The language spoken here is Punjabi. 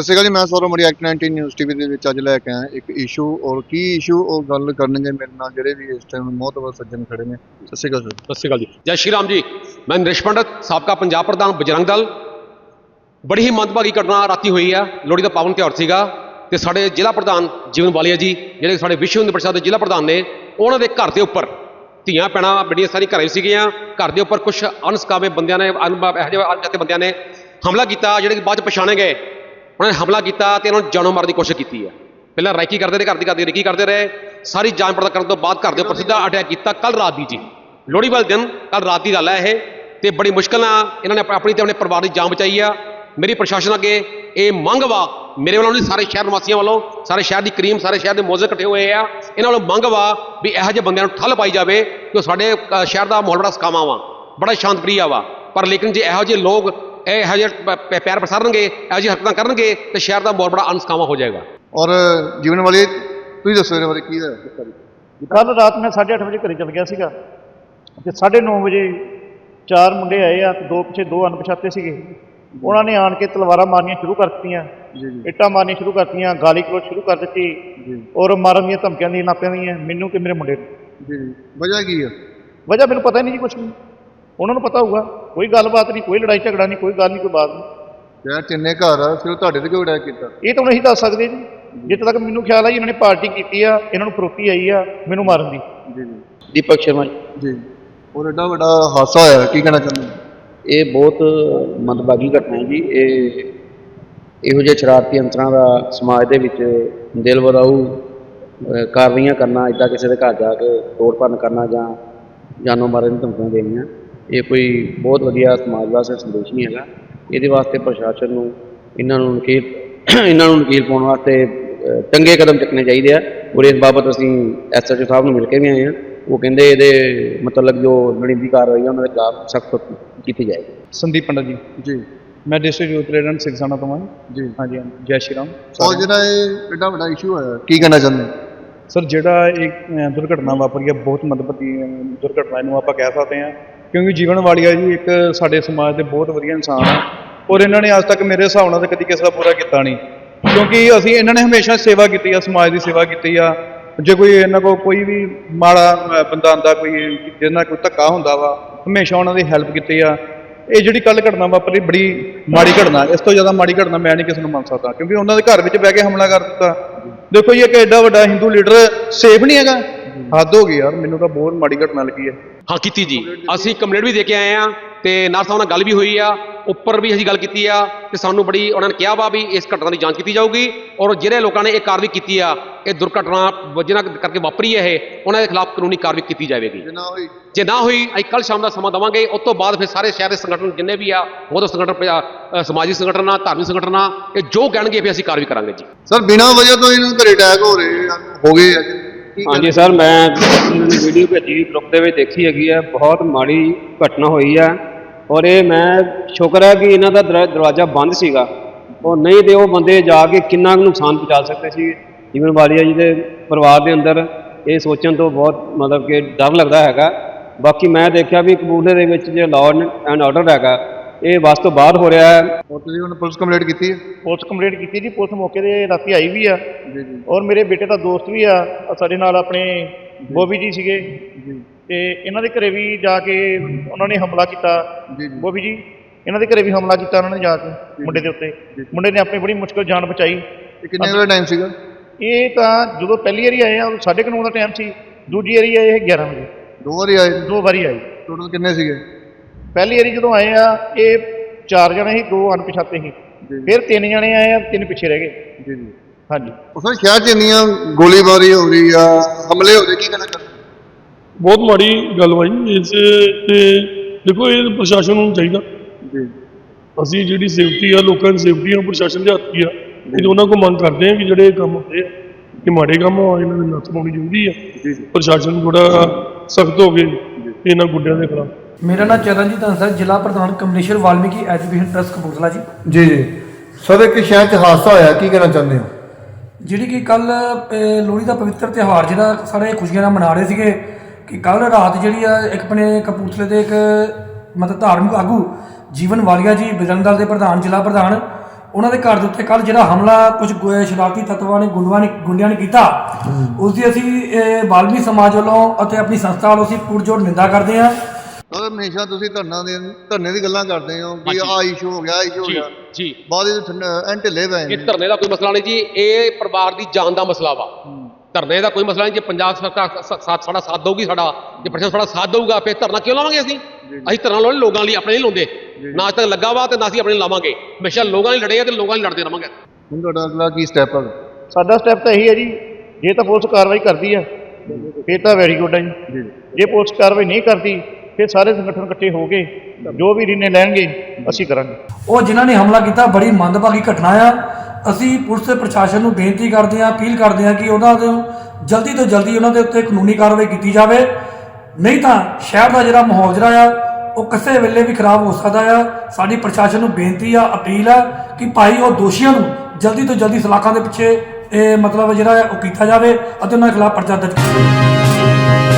ਸਤਿ ਸ਼੍ਰੀ ਅਕਾਲ ਜੀ, ਮੈਂ ਸੌਰਵ ਮੜੀ ਐਕਟ 19 ਨਿਊਜ਼ ਟੀਵੀ ਦੇ ਵਿੱਚ ਅੱਜ ਲੈ ਕੇ ਆਇਆ ਇੱਕ ਇਸ਼ੂ ਔਰ ਕੀ ਇਸ਼ੂ ਉਹ ਗੱਲ ਕਰਨਗੇ ਮੇਰੇ ਨਾਲ ਜਿਹੜੇ ਵੀ ਇਸ ਟਾਈਮ ਮੋਹਤਵਰ ਸੱਜਣ ਖੜੇ ਨੇ। ਸਤਿ ਸ਼੍ਰੀ ਅਕਾਲ ਸਤਿ ਸ਼੍ਰੀ ਅਕਾਲ ਜੀ। ਜੈ ਸ਼੍ਰੀ ਰਾਮ ਜੀ। ਮੈਂ ਨਰੇਸ਼ ਪੰਡਤ, ਸਾਬਕਾ ਪੰਜਾਬ ਪ੍ਰਧਾਨ ਬਜਰੰਗ ਦਲ। ਬੜੀ ਹੀ ਮੰਦਭਾਗੀ ਘਟਨਾ ਰਾਤੀ ਹੋਈ ਆ। ਲੋਹੜੀ ਦਾ ਪਾਵਨ ਤਿਉਹਾਰ ਸੀਗਾ ਤੇ ਸਾਡੇ ਜ਼ਿਲ੍ਹਾ ਪ੍ਰਧਾਨ ਜੀਵਨ ਵਾਲੀਆ ਜੀ, ਜਿਹੜੇ ਸਾਡੇ ਵਿਸ਼ਵ ਹਿੰਦੂ ਪ੍ਰਸ਼ਾਦ ਦੇ ਜ਼ਿਲ੍ਹਾ ਪ੍ਰਧਾਨ ਨੇ, ਉਹਨਾਂ ਦੇ ਘਰ ਦੇ ਉੱਪਰ ਧੀਆਂ ਪੈਣਾ ਬੜੀਆਂ ਸਾਰੀ ਘਰੇ ਸੀਗੀਆਂ। ਘਰ ਦੇ ਉੱਪਰ ਕੁਝ ਅਨਸਕਾਵੇ ਬੰਦਿਆਂ ਨੇ ਅਨੁਭਵ ਇਹੋ ਜਿਹੇ ਅਣਜਾਤੇ ਬੰਦਿਆਂ ਨੇ ਹਮਲਾ ਕੀਤਾ, ਜਿਹੜੇ ਬਾਅਦ ਚ ਪਛਾਣੇ ਗਏ। ਉਹਨਾਂ ਨੇ ਹਮਲਾ ਕੀਤਾ ਤੇ ਇਹਨਾਂ ਨੂੰ ਜਾਨੋਂ ਮਾਰਨ ਦੀ ਕੋਸ਼ਿਸ਼ ਕੀਤੀ ਹੈ। ਪਹਿਲਾਂ ਰਾਈਕੀ ਕਰਦੇ ਰਹੇ, ਘਰ ਦੀ ਕਰਦੀ ਰੇਕੀ ਕਰਦੇ ਰਹੇ। ਸਾਰੀ ਜਾਂਚ ਪੜਤਾਲ ਕਰਨ ਤੋਂ ਬਾਅਦ ਘਰ ਦੇ ਉੱਪਰ ਸਿੱਧਾ ਅਟੈਕ ਕੀਤਾ ਕੱਲ ਰਾਤ ਦੀ ਜੀ। ਲੋਹੜੀ ਵਾਲੇ ਦਿਨ ਕੱਲ ਰਾਤ ਦੀ ਗੱਲ ਹੈ ਇਹ। ਤੇ ਬੜੀ ਮੁਸ਼ਕਲ ਨਾਲ ਇਹਨਾਂ ਨੇ ਆਪਣੀ ਤੇ ਆਪਣੇ ਪਰਿਵਾਰ ਦੀ ਜਾਨ ਬਚਾਈ ਆ। ਮੇਰੀ ਪ੍ਰਸ਼ਾਸਨ ਅੱਗੇ ਇਹ ਮੰਗ ਵਾ, ਮੇਰੇ ਵੱਲੋਂ ਨਹੀਂ, ਸਾਰੇ ਸ਼ਹਿਰ ਨਿਵਾਸੀਆਂ ਵੱਲੋਂ, ਸਾਰੇ ਸ਼ਹਿਰ ਦੀ ਕਰੀਮ, ਸਾਰੇ ਸ਼ਹਿਰ ਦੇ ਮੌਜੇ ਇਕੱਠੇ ਹੋਏ ਆ। ਇਹਨਾਂ ਵੱਲੋਂ ਮੰਗ ਵਾ ਵੀ ਇਹੋ ਜਿਹੇ ਬੰਦਿਆਂ ਨੂੰ ਠੱਲ ਪਾਈ ਜਾਵੇ ਕਿ ਉਹ ਸਾਡੇ ਸ਼ਹਿਰ ਦਾ ਮਾਹੌਲ ਬੜਾ ਸਕਾਮਾ ਵਾ, ਬੜਾ ਸ਼ਾਂਤਪ੍ਰਿਆ ਵਾ। ਪਰ ਲੇਕਿਨ ਜੇ ਇਹੋ ਜਿਹੇ ਲੋਕ ਇਹ ਪ- ਪੈਰ ਪਸਾਰਨਗੇ ਇਹੋ ਜਿਹੀ ਹਰਕਤਾਂ ਕਰਨਗੇ ਤੇ ਸ਼ਹਿਰ ਦਾ ਮਾਹੌਲ ਬੜਾ ਅਨਸਕਾਮਾ ਹੋ ਜਾਏਗਾ। ਔਰ ਜੀਵਨ ਵਾਲੇ ਤੁਸੀਂ ਦੱਸੋ ਇਹਦੇ ਬਾਰੇ ਕੀ ਹੈ? ਕੱਲ ਰਾਤ ਮੈਂ 8:30 ਵਜੇ ਘਰੇ ਚਲ ਗਿਆ ਸੀਗਾ। ਤੇ 9:30 ਵਜੇ ਚਾਰ ਮੁੰਡੇ ਆਏ ਆ ਤੇ ਦੋ ਪਿੱਛੇ ਦੋ ਅਣਪਛਾਤੇ ਸੀਗੇ। ਉਹਨਾਂ ਨੇ ਆਣ ਕੇ ਤਲਵਾਰਾਂ ਮਾਰਨੀਆਂ ਸ਼ੁਰੂ ਕਰਤੀਆਂ ਜੀ ਜੀ। ਇੱਟਾਂ ਮਾਰਨੀਆਂ ਸ਼ੁਰੂ ਕਰਤੀਆਂ ਗਾਲੀ ਗਲੋਚ ਸ਼ੁਰੂ ਕਰ ਦਿੱਤੀ ਜੀ। ਔਰ ਮਾਰਨ ਦੀਆਂ ਧਮਕੀਆਂ ਦੀਆਂ ਨਾਪਿਆਂ ਦੀਆਂ ਮੈਨੂੰ ਤੇ ਮੇਰੇ ਮੁੰਡੇ ਨੂੰ। ਜੀ। ਜੀ ਵਜ੍ਹਾ ਕੀ ਹੈ ਵਜ੍ਹਾ ਮੈਨੂੰ ਪਤਾ ਹੀ ਨਹੀਂ ਜੀ ਕੁਛ ਵੀ। ਉਹਨਾਂ ਨੂੰ ਪਤਾ ਹੋਊਗਾ ਕੋਈ ਗੱਲਬਾਤ ਨਹੀਂ ਕੋਈ ਲੜਾਈ ਝਗੜਾ ਨਹੀਂ ਕੋਈ ਗੱਲ ਨਹੀਂ ਕੋਈ ਬਾਤ ਨਹੀਂ। ਯਾਰ ਤਿੰਨੇ ਘਰ ਆ ਸਿਰਫ ਤੁਹਾਡੇ ਤੇ ਕਿਉਂ ਅਟੈਕ ਕੀਤਾ? ਇਹ ਤਾਂ ਹੁਣ ਅਸੀਂ ਦੱਸ ਸਕਦੇ ਜੀ। ਜਿੱਥੇ ਤੱਕ ਮੈਨੂੰ ਖਿਆਲ ਆ ਜੀ ਇਹਨਾਂ ਨੇ ਪਾਰਟੀ ਕੀਤੀ ਆ ਇਹਨਾਂ ਨੂੰ ਫਰੋਤੀ ਆਈ ਆ ਮੈਨੂੰ ਮਾਰਨ ਦੀ। ਜੀ ਜੀ। ਦੀਪਕ ਸ਼ਰਮਾ ਜੀ। ਜੀ। ਔਰ ਐਡਾ ਵੱਡਾ ਹਾਦਸਾ ਹੋਇਆ ਕੀ ਕਹਿਣਾ ਚਾਹੁੰਦੇ ਹੋ? ਇਹ ਬਹੁਤ ਮੰਦਭਾਗੀ ਘਟਨਾ ਹੈ ਜੀ। ਇਹ ਇਹੋ ਜਿਹੇ ਸ਼ਰਾਰਤੀ ਅੰਤਰਾਂ ਦਾ ਸਮਾਜ ਦੇ ਵਿੱਚ ਦਿਲ ਵਧਾਊ ਅਹ, ਕਾਰਵਾਈਆਂ ਕਰਨਾ ਇਦਾਂ ਕਿਸੇ ਦੇ ਘਰ ਜਾ ਕੇ ਤੋੜ ਭੰਨ ਕਰਨਾ ਜਾਂ ਜਾਨੋਂ ਮਾਰਨ ਦੀਆਂ ਧਮਕੀਆਂ ਦੇਣੀਆਂ। ਇਹ ਕੋਈ ਬਹੁਤ ਵਧੀਆ ਸਮਾਜ ਵਾਸਤੇ ਸੰਦੇਸ਼ ਨਹੀਂ ਹੈਗਾ। ਇਹਦੇ ਵਾਸਤੇ ਪ੍ਰਸ਼ਾਸਨ ਨੂੰ ਇਹਨਾਂ ਨੂੰ ਨਕੀਲ ਇਹਨਾਂ ਨੂੰ ਨਕੀਲ ਪਾਉਣ ਵਾਸਤੇ ਚੰਗੇ ਕਦਮ ਚੁੱਕਣੇ ਚਾਹੀਦੇ ਆ। ਔਰ ਇਸ ਬਾਬਤ ਅਸੀਂ ਐਸਐਚਓ ਸਾਹਿਬ ਨੂੰ ਮਿਲ ਕੇ ਵੀ ਆਏ ਹਾਂ। ਉਹ ਕਹਿੰਦੇ ਇਹਦੇ ਮਤਲਬ ਜੋ ਲੋੜੀਂਦੀ ਕਾਰਵਾਈ ਆ ਉਹਨਾਂ ਦੇ ਖਿਲਾਫ ਸਖਤ ਕੀਤੀ ਜਾਏਗੀ। ਸੰਦੀਪ ਪੰਡਤ ਜੀ। ਜੀ। ਮੈਂ ਡਿਸਟ੍ਰਿਕਟ ਯੂਥ ਪ੍ਰੈਜ਼ੀਡੈਂਟ ਸਿਕਸਾਨਾ ਤੋਂ ਹਾਂ। ਜੀ। ਹਾਂਜੀ ਹਾਂਜੀ। ਜੈ ਸ਼੍ਰੀ ਰਾਮ। ਔਰ ਜਿਹੜਾ ਇਹ ਐਡਾ ਵੱਡਾ ਇਸ਼ੂ ਹੋਇਆ ਕੀ ਕਹਿਣਾ ਚਾਹੁੰਦੇ? ਸਰ ਜਿਹੜਾ ਇੱਕ ਅਹ, ਦੁਰਘਟਨਾ ਵਾਪਰੀ ਹੈ ਬਹੁਤ ਮਦਪਤੀ ਦੁਰਘਟਨਾ ਇਹਨੂੰ ਆਪਾਂ ਕਹਿ ਸਕਦੇ ਹਾਂ। ਕਿਉਂਕਿ ਜੀਵਨ ਵਾਲੀਆ ਜੀ, ਇੱਕ ਸਾਡੇ ਸਮਾਜ ਦੇ ਬਹੁਤ ਵਧੀਆ ਇਨਸਾਨ ਆ। ਔਰ ਇਹਨਾਂ ਨੇ ਅੱਜ ਤੱਕ ਮੇਰੇ ਹਿਸਾਬ ਨਾਲ ਤਾਂ ਕਦੀ ਕਿਸੇ ਦਾ ਪੂਰਾ ਕੀਤਾ ਨਹੀਂ। ਕਿਉਂਕਿ ਅਸੀਂ ਇਹਨਾਂ ਨੇ ਹਮੇਸ਼ਾ ਸੇਵਾ ਕੀਤੀ ਆ, ਸਮਾਜ ਦੀ ਸੇਵਾ ਕੀਤੀ ਆ। ਜੇ ਕੋਈ ਇਹਨਾਂ ਕੋਲ ਕੋਈ ਵੀ ਮਾੜਾ ਬੰਦਾ ਆਂਦਾ ਕੋਈ ਜਿਹਨਾਂ ਕੋਈ ਧੱਕਾ ਹੁੰਦਾ ਵਾ, ਹਮੇਸ਼ਾ ਉਹਨਾਂ ਦੀ ਹੈਲਪ ਕੀਤੀ ਆ। ਇਹ ਜਿਹੜੀ ਕੱਲ ਘਟਨਾ ਵਾਪਰੀ, ਬੜੀ ਮਾੜੀ ਘਟਨਾ, ਇਸ ਤੋਂ ਜ਼ਿਆਦਾ ਮਾੜੀ ਘਟਨਾ ਮੈਂ ਨਹੀਂ ਕਿਸੇ ਨੂੰ ਮੰਨ ਸਕਦਾ। ਕਿਉਂਕਿ ਉਹਨਾਂ ਦੇ ਘਰ ਵਿੱਚ ਬਹਿ ਕੇ ਹਮਲਾ ਕਰ ਦਿੱਤਾ। ਦੇਖੋ ਜੀ, ਇੱਕ ਐਡਾ ਵੱਡਾ ਹਿੰਦੂ ਲੀਡਰ ਸੇਫ ਨਹੀਂ ਹੈਗਾ। ਹੱਦ ਹੋ ਗਈ ਯਾਰ, ਮੈਨੂੰ ਤਾਂ ਬਹੁਤ ਮਾੜੀ ਘਟਨਾ ਲੱਗੀ ਹੈ। ਹਾਂ ਕੀਤੀ ਜੀ। ਅਸੀਂ ਕੰਪਲੇਂਟ ਵੀ ਦੇ ਕੇ ਆਏ ਆ ਤੇ ਨਾਲ ਸਾਹਿਬ ਨਾਲ ਗੱਲ ਵੀ ਹੋਈ ਆ ਉੱਪਰ ਵੀ ਅਸੀਂ ਗੱਲ ਕੀਤੀ ਆ ਤੇ ਸਾਨੂੰ ਬੜੀ ਉਹਨਾਂ ਨੇ ਕਿਹਾ ਵਾ ਵੀ ਇਸ ਘਟਨਾ ਦੀ ਜਾਂਚ ਕੀਤੀ ਜਾਊਗੀ ਔਰ ਜਿਹੜੇ ਲੋਕਾਂ ਨੇ ਇਹ ਕਾਰਵਾਈ ਕੀਤੀ ਆ ਇਹ ਦੁਰਘਟਨਾ ਜਿਹਨਾਂ ਕਰਕੇ ਵਾਪਰੀ ਹੈ ਇਹ ਉਹਨਾਂ ਦੇ ਖਿਲਾਫ ਕਾਨੂੰਨੀ ਕਾਰਵਾਈ ਕੀਤੀ ਜਾਵੇਗੀ। ਜੇ ਨਾ ਹੋਈ। ਜੇ ਨਾ ਹੋਈ ਅਸੀਂ ਕੱਲ ਸ਼ਾਮ ਦਾ ਸਮਾਂ ਦਵਾਂਗੇ। ਉਸ ਤੋਂ ਬਾਅਦ ਫਿਰ ਸਾਰੇ ਸ਼ਹਿਰ ਦੇ ਸੰਗਠਨ ਜਿੰਨੇ ਵੀ ਆ ਬਹੁਤ ਸੰਗਠਨ ਸਮਾਜਿਕ ਸੰਗਠਨ ਧਾਰਮਿਕ ਸੰਗਠਨ ਇਹ ਜੋ ਕਹਿਣਗੇ ਫਿਰ ਅਸੀਂ ਕਾਰਵਾਈ ਕਰਾਂਗੇ ਜੀ। ਸਰ ਬਿਨਾਂ ਵਜ੍ਹਾ ਤੋਂ ਇਹਨਾਂ ਘਰੇ ਅਟੈਕ ਹੋ ਰਹੇ ਹੋ ਗਏ ਆ ਹਾਂਜੀ ਸਰ, ਮੈਂ ਵੀਡੀਓ ਭੇਜੀ ਗਰੁੱਪ ਦੇ ਵਿੱਚ ਦੇਖੀ ਹੈਗੀ ਹੈ ਬਹੁਤ ਮਾੜੀ ਘਟਨਾ ਹੋਈ ਹੈ ਔਰ ਇਹ ਮੈਂ ਸ਼ੁਕਰ ਹੈ ਕਿ ਇਹਨਾਂ ਦਾ ਦਰ- ਦਰਵਾਜ਼ਾ ਬੰਦ ਸੀਗਾ। ਉਹ ਨਹੀਂ ਤੇ ਉਹ ਬੰਦੇ ਜਾ ਕੇ ਕਿੰਨਾ ਕੁ ਨੁਕਸਾਨ ਪਹੁੰਚਾ ਸਕਦੇ ਸੀ, ਜੀਵਨ ਵਾਲੀਆ ਜੀ ਦੇ ਪਰਿਵਾਰ ਦੇ ਅੰਦਰ। ਇਹ ਸੋਚਣ ਤੋਂ ਬਹੁਤ ਮਤਲਬ ਕਿ ਡਰ ਲੱਗਦਾ ਹੈਗਾ। ਬਾਕੀ ਮੈਂ ਦੇਖਿਆ ਵੀ ਕਬੂਲੇ ਦੇ ਵਿੱਚ ਜੇ ਲਾਅ ਐਂਡ ਆਰਡਰ ਹੈਗਾ ਇਹ ਵੱਸ ਤੋਂ ਬਾਹਰ ਹੋ ਰਿਹਾ ਹੈ। ਔਰ ਤੁਸੀਂ ਹੁਣ ਪੁਲਿਸ ਕੰਪਲੇਂਟ ਕੀਤੀ ਹੈ? ਪੁਲਿਸ ਕੰਪਲੇਂਟ ਕੀਤੀ ਜੀ ਪੁਲਿਸ ਮੌਕੇ ਤੇ ਰਾਤੀ ਆਈ ਵੀ ਆ। ਜੀ ਜੀ। ਔਰ ਮੇਰੇ ਬੇਟੇ ਦਾ ਦੋਸਤ ਵੀ ਆ ਸਾਡੇ ਨਾਲ ਆਪਣੇ ਬੋਬੀ ਜੀ ਸੀਗੇ। ਜੀ। ਤੇ ਇਹਨਾਂ ਦੇ ਘਰੇ ਵੀ ਜਾ ਕੇ ਉਹਨਾਂ ਨੇ ਹਮਲਾ ਕੀਤਾ। ਜੀ ਜੀ। ਬੋਬੀ ਜੀ ਇਹਨਾਂ ਦੇ ਘਰੇ ਵੀ ਹਮਲਾ ਕੀਤਾ ਉਹਨਾਂ ਨੇ ਜਾ ਕੇ ਮੁੰਡੇ ਦੇ ਉੱਤੇ। ਮੁੰਡੇ ਨੇ ਆਪਣੀ ਬੜੀ ਮੁਸ਼ਕਲ ਜਾਨ ਬਚਾਈ। ਇਹ ਕਿੰਨੇ ਵਜੇ ਟਾਈਮ ਸੀਗਾ? ਇਹ ਤਾਂ ਜਦੋਂ ਪਹਿਲੀ ਵਾਰੀ ਆਏ ਆ ਉਦੋਂ ਸਾਢੇ ਕੁ ਨੌ ਦਾ ਟਾਈਮ ਸੀ। ਦੂਜੀ ਵਾਰੀ ਆਏ ਇਹ 11 ਵਜੇ। ਦੋ ਵਾਰੀ ਆਏ? ਦੋ ਵਾਰੀ ਆਏ। ਟੋਟਲ ਕਿੰਨੇ ਸੀਗੇ? ਪਹਿਲੀ ਵਾਰੀ ਜਦੋਂ ਆਏ ਆ ਇਹ ਚਾਰ ਜਣੇ ਸੀ ਦੋ ਅਣਪਛਾਤੇ ਸੀ। ਜੀ। ਫਿਰ ਤਿੰਨ ਜਣੇ ਆਏ ਆ ਤਿੰਨ ਪਿੱਛੇ ਰਹਿ ਗਏ। ਜੀ ਜੀ। ਹਾਂਜੀ। ਉਹ ਸਰ ਸ਼ਹਿਰ ਚ ਇੰਨੀਆਂ ਗੋਲੀਬਾਰੀ ਹੋ ਰਹੀ ਆ ਹਮਲੇ ਹੋ ਰਹੇ ਕੀ ਕਹਿਣਾ ਚਾਹੁੰਦੇ ਬਹੁਤ ਮਾੜੀ ਗੱਲ ਵਾ ਜੀ ਇਸ ਤੇ ਦੇਖੋ ਇਹ ਪ੍ਰਸ਼ਾਸਨ ਨੂੰ ਚਾਹੀਦਾ। ਜੀ। ਅਸੀਂ ਜਿਹੜੀ ਸੇਫਟੀ ਆ ਲੋਕਾਂ ਦੀ ਸੇਫਟੀ ਆ ਪ੍ਰਸ਼ਾਸਨ ਦੇ ਹੱਥ ਹੀ ਆ ਇਹ ਉਹਨਾਂ ਕੋ ਮੰਗ ਕਰਦੇ ਆ ਕਿ ਜਿਹੜੇ ਇਹ ਕੰਮ ਹੁੰਦੇ ਆ ਕਿ ਮਾੜੇ ਕੰਮ ਆ ਇਹਨਾਂ ਦੇ ਨੱਥ ਪਾਉਣੀ ਚਾਹੀਦੀ ਆ। ਜੀ ਜੀ। ਪ੍ਰਸ਼ਾਸਨ ਥੋੜਾ ਸਖਤ ਹੋ ਕੇ ਇਹਨਾਂ ਗੁੱਡਿਆਂ ਦੇ ਖਿਲਾਫ। ਮੇਰਾ ਨਾਮ ਚਰਨਜੀਤ ਹੰਸ ਜ਼ਿਲ੍ਹਾ ਪ੍ਰਧਾਨ ਕਮਲੇਸ਼ਵਰ ਵਾਲਮੀਕੀ ਐਜੂਕੇਸ਼ਨ ਟਰਸਟ ਕਪੂਰਥਲਾ ਜੀ। ਜੀ ਜੀ। ਸਰ ਇੱਕ ਸ਼ਹਿਰ 'ਚ ਹਾਦਸਾ ਹੋਇਆ ਕੀ ਕਹਿਣਾ ਚਾਹੁੰਦੇ ਹੋ? ਜਿਹੜੀ ਕਿ ਕੱਲ ਲੋਹੜੀ ਦਾ ਪਵਿੱਤਰ ਤਿਉਹਾਰ ਜਿਹੜਾ ਸਾਰੇ ਖੁਸ਼ੀਆਂ ਨਾਲ ਮਨਾ ਰਹੇ ਸੀਗੇ ਕਿ ਕੱਲ ਰਾਤ ਜਿਹੜੀ ਆ ਇੱਕ ਆਪਣੇ ਕਪੂਰਥਲੇ ਦੇ ਇੱਕ ਮਤਲਬ ਧਾਰਮਿਕ ਆਗੂ ਜੀਵਨ ਵਾਲੀਆ ਜੀ ਬਜਰੰਗ ਦਲ ਦੇ ਪ੍ਰਧਾਨ ਜ਼ਿਲ੍ਹਾ ਪ੍ਰਧਾਨ ਉਹਨਾਂ ਦੇ ਘਰ ਦੇ ਉੱਤੇ ਕੱਲ ਜਿਹੜਾ ਹਮਲਾ ਕੁਝ ਸ਼ਰਾਰਤੀ ਤੱਤਵਾਂ ਨੇ ਗੁੰਡਾਂ ਨੇ ਗੁੰਡਿਆਂ ਨੇ ਕੀਤਾ। ਉਸ ਦੀ ਅਸੀਂ ਬਾਲਮੀ ਸਮਾਜ ਵੱਲੋਂ ਅਤੇ ਆਪਣੀ ਸੰਸਥਾ ਵੱਲੋਂ ਅਸੀਂ ਪੁਰਜੋਰ ਨਿੰਦਾ ਕਰਦੇ ਹਾਂ। ਸਰ ਹਮੇਸ਼ਾ ਤੁਸੀਂ ਧਰਨਾ ਦੇ ਧਰਨੇ ਦੀ ਗੱਲਾਂ ਕਰਦੇ ਹੋ ਕਿ। ਆ ਇਸ਼ੂ ਹੋ ਗਿਆ ਇਸ਼ੂ ਹੋ ਗਿਆ। ਜੀ। ਬਾਅਦ ਵਿੱਚ ਐਂ ਢਿੱਲੇ ਪਏ ਇਹ ਧਰਨੇ ਦਾ ਕੋਈ ਮਸਲਾ ਨਹੀਂ ਜੀ ਇਹ ਪਰਿਵਾਰ ਦੀ ਜਾਨ ਦਾ ਮਸਲਾ ਵਾ। ਧਰਨੇ ਦਾ ਕੋਈ ਮਸਲਾ ਨਹੀਂ ਜੇ ਪੰਜਾਬ ਸਰਕਾਰ ਸਾਥ ਸਾਡਾ ਸਾਥ ਦਊਗੀ ਸਾਡਾ ਜੇ ਪ੍ਰਸ਼ਾਸਨ ਸਾਡਾ ਸਾਥ ਦਊਗਾ ਫਿਰ ਧਰਨਾ ਕਿਉਂ ਲਾਵਾਂਗੇ ਅਸੀਂ? ਅਸੀਂ ਧਰਨਾ ਲਾਉਣੇ ਲੋਕਾਂ ਲਈ ਆਪਣੇ ਨਹੀਂ ਲਾਉਂਦੇ। ਨਾ ਅੱਜ ਤੱਕ ਲੱਗਾ ਵਾ ਤੇ ਨਾ ਅਸੀਂ ਆਪਣੇ ਲਾਵਾਂਗੇ। ਹਮੇਸ਼ਾ ਲੋਕਾਂ ਲਈ ਲੜੇ ਆ ਤੇ ਲੋਕਾਂ ਲਈ ਲੜਦੇ ਰਵਾਂਗੇ ਹੁਣ ਤੁਹਾਡਾ ਅਗਲਾ ਕੀ ਸਟੈਪ ਹੈ ਸਾਡਾ ਸਟੈਪ ਤਾਂ ਇਹੀ ਹੈ ਜੀ ਜੇ ਤਾਂ ਪੁਲਿਸ ਕਾਰਵਾਈ ਕਰਦੀ ਆ ਫਿਰ ਤਾਂ ਵੈਰੀ ਗੁੱਡ ਹੈ ਜੀ। ਜੇ ਪੁਲਿਸ ਕਾਰਵਾਈ ਨਹੀਂ ਕਰਦੀ ਫਿਰ ਸਾਰੇ ਸੰਗਠਨ ਇਕੱਠੇ ਹੋ ਕੇ ਜੋ ਵੀ ਰਿਨੇ ਲੈਣਗੇ, ਅਸੀਂ ਕਰਾਂਗੇ। ਉਹ ਜਿਨ੍ਹਾਂ ਨੇ ਹਮਲਾ ਕੀਤਾ, ਬੜੀ ਮੰਦਭਾਗੀ ਘਟਨਾ ਆ। ਅਸੀਂ ਪੁਲਿਸ ਤੇ ਪ੍ਰਸ਼ਾਸਨ ਨੂੰ ਬੇਨਤੀ ਕਰਦੇ ਹਾਂ, ਅਪੀਲ ਕਰਦੇ ਹਾਂ ਕਿ ਉਹਨਾਂ ਦੇ ਜਲਦੀ ਤੋਂ ਜਲਦੀ ਉਹਨਾਂ ਦੇ ਉੱਤੇ ਕਾਨੂੰਨੀ ਕਾਰਵਾਈ ਕੀਤੀ ਜਾਵੇ। ਨਹੀਂ ਤਾਂ ਸ਼ਹਿਰ ਦਾ ਜਿਹੜਾ ਮਾਹੌਲ ਜਿਹੜਾ ਆ, ਉਹ ਕਿਸੇ ਵੇਲੇ ਵੀ ਖਰਾਬ ਹੋ ਸਕਦਾ ਆ। ਸਾਡੀ ਪ੍ਰਸ਼ਾਸਨ ਨੂੰ ਬੇਨਤੀ ਆ, ਅਪੀਲ ਆ ਕਿ ਭਾਈ ਉਹ ਦੋਸ਼ੀਆਂ ਨੂੰ ਜਲਦੀ ਤੋਂ ਜਲਦੀ ਸਲਾਖਾਂ ਦੇ ਪਿੱਛੇ ਇਹ ਮਤਲਬ ਜਿਹੜਾ ਉਹ ਕੀਤਾ ਜਾਵੇ ਅਤੇ ਉਹਨਾਂ ਖਿਲਾਫ ਪਰਚਾ ਦਰਜ ਕੀਤਾ ਜਾਵੇ।